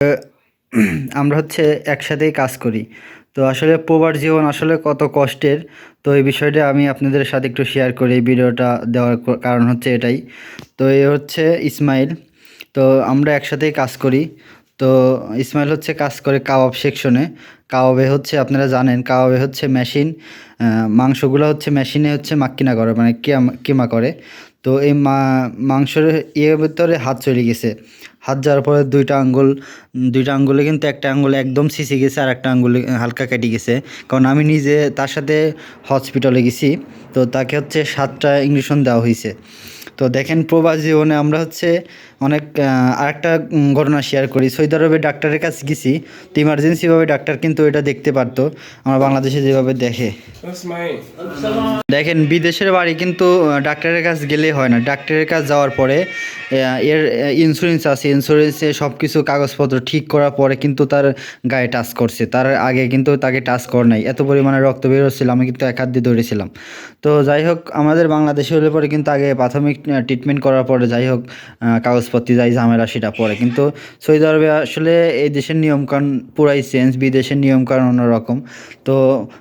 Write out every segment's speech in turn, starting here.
আমরা হচ্ছে একসাথেই কাজ করি। তো আসলে পোবার জীবন আসলে কত কষ্টের। তো এই বিষয়টা আমি আপনাদের সাথে একটু শেয়ার করি এই ভিডিওটা দেওয়ার কারণ হচ্ছে এটাই। তো এ হচ্ছে ইসমাইল। তো আমরা একসাথেই কাজ করি। তো ইসমাইল হচ্ছে কাজ করে কাবাব সেকশনে। কাবাবে হচ্ছে, আপনারা জানেন, কাবাবে হচ্ছে মেশিন মাংসগুলো হচ্ছে মেশিনে হচ্ছে মাক্কিনা করে মানে কিমা করে। তো এই মাংসের ইয়ের ভিতরে হাত চলে গেছে। হাত যাওয়ার পরে দুইটা আঙ্গুল, দুইটা আঙ্গুলে কিন্তু একটা আঙ্গুলে একদম সিসি গেছে আর একটা আঙ্গুলে হালকা কেটে গেছে। কারণ আমি নিজে তার সাথে হসপিটালে গেছি, তো তাকে হচ্ছে সাতটা ইঞ্জেকশন দেওয়া হয়েছে তো দেখেন প্রবাস জীবনে আমরা হচ্ছে অনেক আরেকটা ঘটনা শেয়ার করি। সৌদি আরবে ডাক্তারের কাছে গেছি তো ইমার্জেন্সিভাবে ডাক্তার কিন্তু এটা দেখতে পারতো আমরা বাংলাদেশে যেভাবে দেখে. দেখেন বিদেশের বাড়ি কিন্তু ডাক্তারের কাছে গেলেই হয় না। ডাক্তারের কাছে যাওয়ার পরে এর ইন্স্যুরেন্স আছে। ইন্স্যুরেন্সে সব কিছু কাগজপত্র ঠিক করার পরে কিন্তু তার গায়ে টাচ করছে। তার আগে কিন্তু তাকে টাচ করে নাই। এত পরিমাণে রক্ত বেরোচ্ছিল আমি কিন্তু এক হাত দিয়ে দৌড়েছিলাম তো যাই হোক আমাদের বাংলাদেশে হলে পরে কিন্তু আগে প্রাথমিক ট্রিটমেন্ট করার পরে যাই হোক কাগজপত্র যাই ঝামেলা, সেটা পরে। কিন্তু সৌদি আরবে আসলে এই দেশের নিয়মকানুন পুরাই চেঞ্জ বিদেশের নিয়মকানুন অন্যরকম। তো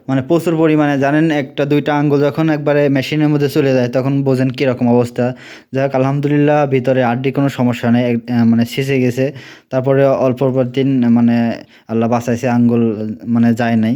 মানে প্রচুর পরিমাণে, জানেন, একটা, দুইটা আঙ্গুল যখন একবারে মেশিনের মধ্যে চলে যায়, তখন বোঝেন কীরকম অবস্থা। যাই হোক আলহামদুলিল্লাহ, ভিতরে আড্ডি কোনো সমস্যা নেই মানে শেষে গেছে। তারপরে অল্প অল্প দিন মানে আল্লাহ বাঁচাইছে, আঙ্গুল মানে যায় নাই।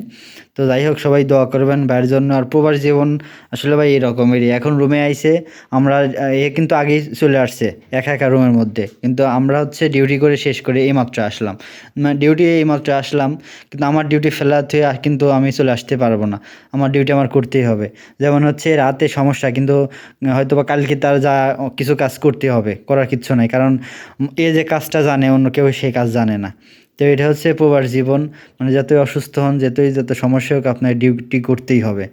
তো যাই হোক, সবাই দোয়া করবেন, ভাইয়ের জন্য। আর প্রবাস জীবন আসলে ভাই এরকমেরই। এখন রুমে আইছে আমরা এ কিন্তু আগেই চলে আসছে, একা একা রুমের মধ্যে। কিন্তু আমরা হচ্ছে ডিউটি করে শেষ করে এইমাত্র আসলাম। মানে ডিউটি এইমাত্র আসলাম, কিন্তু আমার ডিউটি ফেলা থেকে আর কিন্তু আমি চলে আসতে পারব না। আমার ডিউটি আমার করতেই হবে। যেমন হচ্ছে রাতে সমস্যা, কিন্তু হয়তো বা কালকে তার যা কিছু কাজ করতে হবে, করার কিচ্ছু নাই। কারণ এ যে কাজটা জানে, অন্য কেউ সেই কাজ জানে না। তো এটা হচ্ছে প্রবাস জীবন। মানে যতই অসুস্থ হন, যতই যত সমস্যা হোক, আপনার ডিউটি করতেই হবে।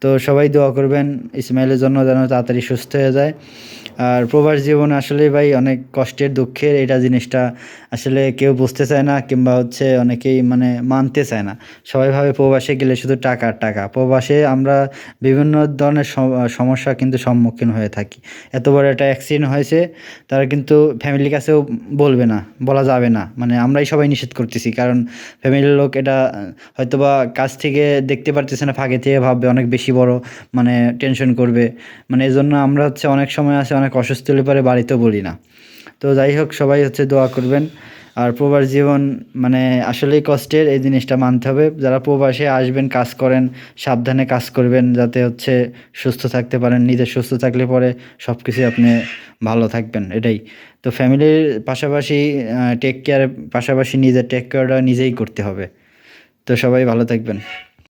তো সবাই দোয়া করবেন ইসমাইলের জন্য যেন তাড়াতাড়ি সুস্থ হয়ে যায়। আর প্রবাস জীবন আসলে ভাই অনেক কষ্টের, দুঃখের এটা জিনিসটা আসলে কেউ বুঝতে চায় না কিংবা হচ্ছে অনেকেই মানে মানতে চায় না। সবাই ভাবে প্রবাসে গেলে শুধু টাকা টাকা। প্রবাসে আমরা বিভিন্ন ধরনের সম- সমস্যা কিন্তু সম্মুখীন হয়ে থাকি। এত বড় একটা অ্যাক্সিডেন্ট হয়েছে, তারা কিন্তু ফ্যামিলির কাছেও বলবে না, বলা যাবে না। মানে আমরাই সবাই নিষেধ করতেছি, কারণ ফ্যামিলির লোক এটা হয়তোবা কাছ থেকে দেখতে পারতেছে না, ফাঁকে থেকে ভাববে, অনেক বেশি বড় মানে টেনশন করবে। মানে এই জন্য আমরা হচ্ছে অনেক সময় আছে, অনেক অসুস্থ হলে পরে বাড়িতেও বলি না। তো যাই হোক, সবাই হচ্ছে দোয়া করবেন। আর প্রবাস জীবন মানে আসলেই কষ্টের, এই জিনিসটা মানতে হবে। যারা প্রবাসে আসবেন, কাজ করেন, সাবধানে কাজ করবেন, যাতে হচ্ছে সুস্থ থাকতে পারেন। নিজে সুস্থ থাকলে পরে সব কিছু আপনি ভালো থাকবেন, এটাই। তো ফ্যামিলির পাশাপাশি টেক কেয়ার পাশাপাশি নিজের টেক কেয়ারটা নিজেই করতে হবে। তো সবাই ভালো থাকবেন।